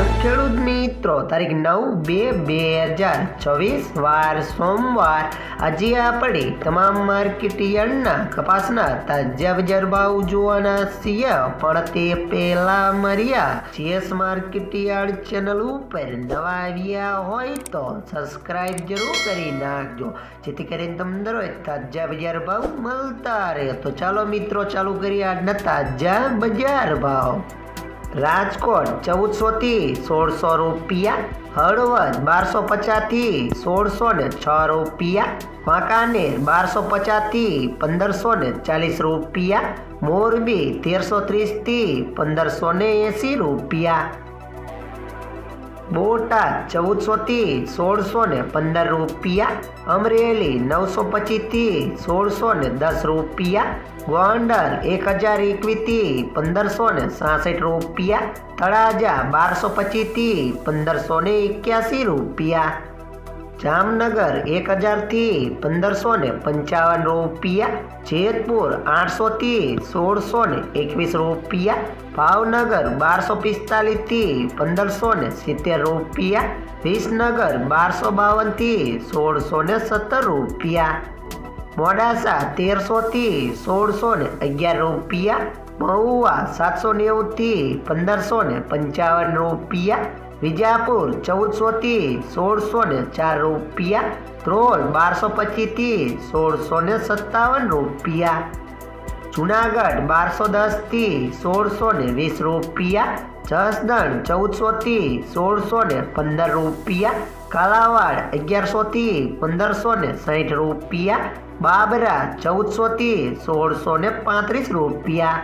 મિત્રો, તારીખ નવ બે બે હજાર ચોવીસ, વાર સોમવાર. આજે આપણે તમામ માર્કેટ યાર્ડના કપાસના તાજા બજાર ભાવ જોવાના છીએ, પણ તે પહેલા મળ્યા જીએસ માર્કેટ યાર્ડ ચેનલ ઉપર. નવા આવ્યા હોય તો સબસ્ક્રાઇબ જરૂર કરી નાખજો, જેથી કરીને તમને દરરોજ તાજા બજાર ભાવ મળતા રહે. તો ચાલો મિત્રો, ચાલુ કરીએ આજના તાજા બજાર ભાવ. રાજકોટ ચૌદસો થી સોળસો રૂપિયા, હળવદ બારસો પચાસથી સોળસો ને છ રૂપિયા, વાંકાનેર બારસો પચાસથી પંદરસો ને ચાલીસ રૂપિયા, મોરબી તેરસો ત્રીસથી પંદરસો ને એંસી રૂપિયા. બોટાદ ચૌદસો થી સોળસો ને પંદર રૂપિયા, અમરેલી નવસો પચીસથી સોળસો ને દસ રૂપિયા, ગોંડલ એક હજાર એકવીસથી પંદરસો ને સાસઠ રૂપિયા, તળાજા બારસો પચીસથી પંદરસો ને એક્યાસી રૂપિયા. જામનગર એક હજારથી પંદરસો ને પંચાવન રૂપિયા, જેતપુર આઠસોથી સોળસો ને એકવીસ રૂપિયા, ભાવનગર બારસો પિસ્તાલીસથી પંદરસો ને સિત્તેર રૂપિયા, વિસનગર બારસો બાવનથી સોળસો ને સત્તર રૂપિયા, મોડાસા તેરસોથી સોળસો ને અગિયાર રૂપિયા, મહુવા સાતસો નેવુંથી પંદરસો ને પંચાવન રૂપિયા વિજાપુર ચૌદસોથી સોળસો ને ચાર રૂપિયા. ધ્રોલ, બારસો પચીસથી સોળસો ને સત્તાવન રૂપિયા. જુનાગઢ, બારસો દસથી સોળસો ને વીસ રૂપિયા. જસદણ ચૌદસોથી સોળસો ને પંદર રૂપિયા. કાલાવાડ અગિયારસોથી પંદરસો ને સાઠ રૂપિયા. બાબરા ચૌદસોથી સોળસો ને પાંત્રીસ રૂપિયા.